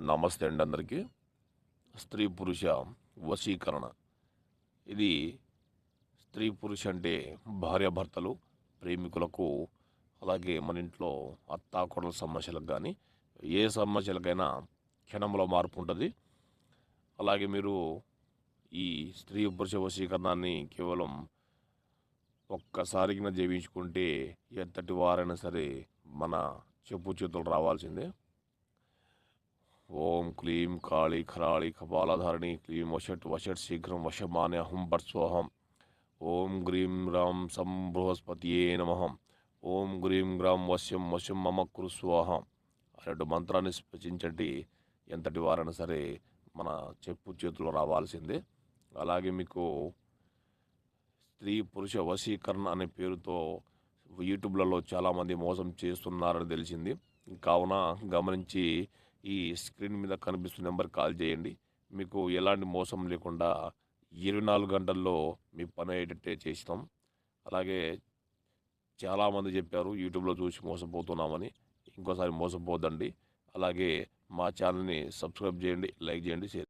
నమస్తే అండి అందరికీ. స్త్రీ పురుష వశీకరణ. ఇది స్త్రీ పురుష అంటే భార్యాభర్తలు ప్రేమికులకు అలాగే మన ఇంట్లో అత్తాకోడల సమస్యలకు కానీ ఏ సమస్యలకైనా క్షణంలో మార్పు ఉంటుంది. అలాగే మీరు ఈ స్త్రీ పురుష వశీకరణాన్ని కేవలం ఒక్కసారిగా జీవించుకుంటే ఎంతటి వారైనా సరే మన చెప్పు చేతులు రావాల్సిందే. ఓం క్లీం కాళి ఖరాళి కపాలధారిణి క్లీం వషట్ వషట్ శీఘ్రం వశమానే హం పట్స్వహం ఓం గ్రీం రాం సం బృహస్పతియే నమహం ఓం గ్రీం గ్రాం వశ్యం వశం మమ కురుస్వాహం. అనేటు మంత్రాన్ని స్పృశించండి ఎంతటి వారైనా సరే మన చెప్పు చేతులు రావాల్సిందే. అలాగే మీకు స్త్రీ పురుష వశీకరణ అనే పేరుతో యూట్యూబ్లలో చాలామంది మోసం చేస్తున్నారని తెలిసింది. కావున గమనించి ఈ స్క్రీన్ మీద కనిపిస్తున్న నెంబర్ కాల్ చేయండి. మీకు ఎలాంటి మోసం లేకుండా ఇరవై నాలుగు గంటల్లో మీ పని అయ్యేటట్టే చేస్తాం. అలాగే చాలామంది చెప్పారు యూట్యూబ్లో చూసి మోసపోతున్నామని. ఇంకోసారి మోసపోద్దండి అలాగే మా ఛానల్ని సబ్స్క్రైబ్ చేయండి లైక్ చేయండి షేర్